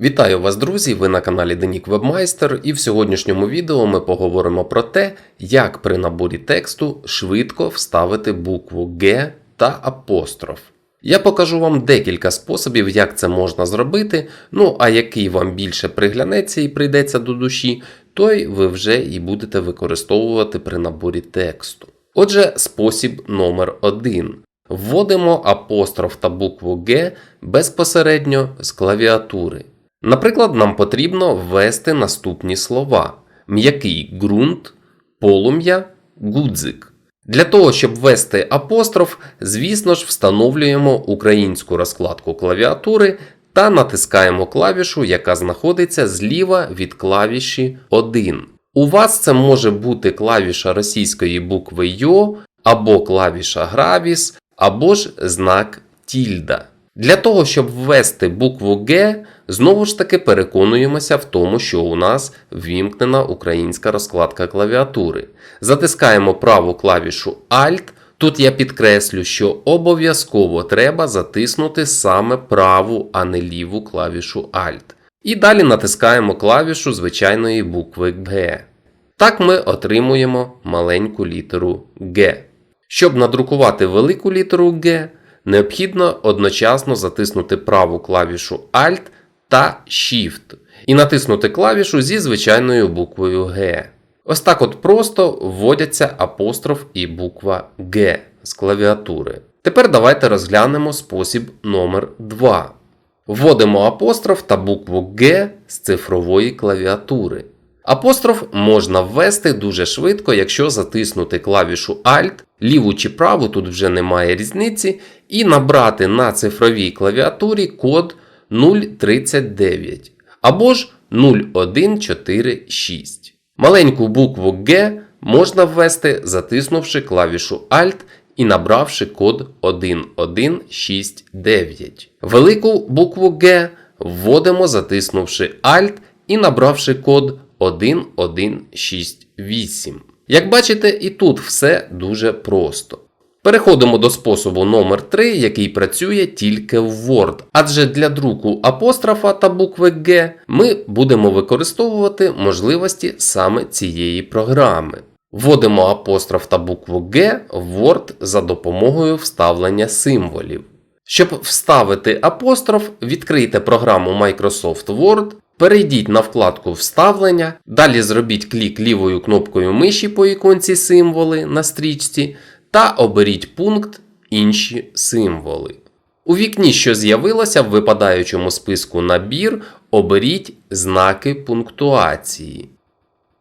Вітаю вас, друзі! Ви на каналі Денік Вебмайстер, і в сьогоднішньому відео ми поговоримо про те, як при наборі тексту швидко вставити букву Г та апостроф. Я покажу вам декілька способів, як це можна зробити. Ну а який вам більше приглянеться і прийдеться до душі, той ви вже і будете використовувати при наборі тексту. Отже, спосіб номер 1. Вводимо апостроф та букву Г безпосередньо з клавіатури. Наприклад, нам потрібно ввести наступні слова: м'який ґрунт, полум'я, гудзик. Для того, щоб ввести апостроф, звісно ж, встановлюємо українську розкладку клавіатури та натискаємо клавішу, яка знаходиться зліва від клавіші 1. У вас це може бути клавіша російської букви Йо, або клавіша Гравіс, або ж знак тільда. Для того, щоб ввести букву Г, знову ж таки переконуємося в тому, що у нас ввімкнена українська розкладка клавіатури. Затискаємо праву клавішу Alt. Тут я підкреслю, що обов'язково треба затиснути саме праву, а не ліву клавішу Alt. І далі натискаємо клавішу звичайної букви Г. Так ми отримуємо маленьку літеру Г. Щоб надрукувати велику літеру Г, необхідно одночасно затиснути праву клавішу Alt та Shift і натиснути клавішу зі звичайною буквою Г. Ось так от просто вводяться апостроф і буква Г з клавіатури. Тепер давайте розглянемо спосіб номер 2. Вводимо апостроф та букву Г з цифрової клавіатури. Апостроф можна ввести дуже швидко, якщо затиснути клавішу Alt, ліву чи праву тут вже немає різниці, і набрати на цифровій клавіатурі код 039 або ж 0146. Маленьку букву Г можна ввести, затиснувши клавішу Alt і набравши код 1169. Велику букву Г вводимо, затиснувши Alt і набравши код 1168. Як бачите, і тут все дуже просто. Переходимо до способу номер 3 який працює тільки в Word. Адже для друку апострофа та букви Г ми будемо використовувати можливості саме цієї програми. Вводимо апостроф та букву Г в Word за допомогою вставлення символів. Щоб вставити апостроф, відкрийте програму Microsoft Word, перейдіть на вкладку Вставлення, далі зробіть клік лівою кнопкою миші по іконці символи на стрічці та оберіть пункт Інші символи. У вікні, що з'явилося в випадаючому списку набір, оберіть знаки пунктуації.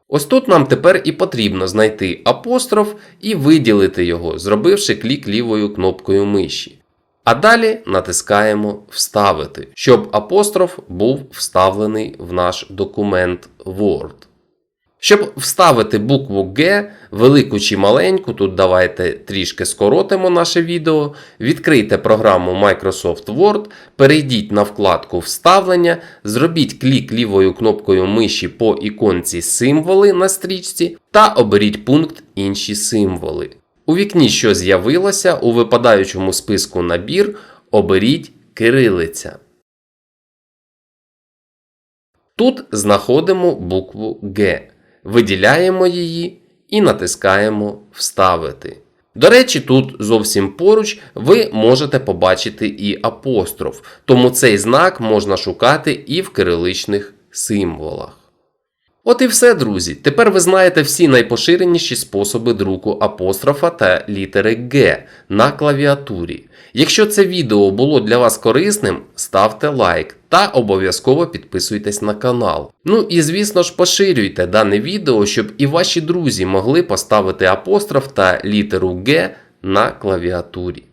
Ось тут нам тепер і потрібно знайти апостроф і виділити його, зробивши клік лівою кнопкою миші. А далі натискаємо Вставити, щоб апостроф був вставлений в наш документ Word. Щоб вставити букву Г, велику чи маленьку, тут давайте трішки скоротимо наше відео. Відкрийте програму Microsoft Word, перейдіть на вкладку Вставлення, зробіть клік лівою кнопкою миші по іконці Символи на стрічці та оберіть пункт Інші символи. У вікні, що з'явилося, у випадаючому списку набір, оберіть кирилиця. Тут знаходимо букву Г, виділяємо її і натискаємо Вставити. До речі, тут зовсім поруч ви можете побачити і апостроф, тому цей знак можна шукати і в кириличних символах. От і все, друзі. Тепер ви знаєте всі найпоширеніші способи друку апострофа та літери Г на клавіатурі. Якщо це відео було для вас корисним, ставте лайк та обов'язково підписуйтесь на канал. Ну і звісно ж поширюйте дане відео, щоб і ваші друзі могли поставити апостроф та літеру Г на клавіатурі.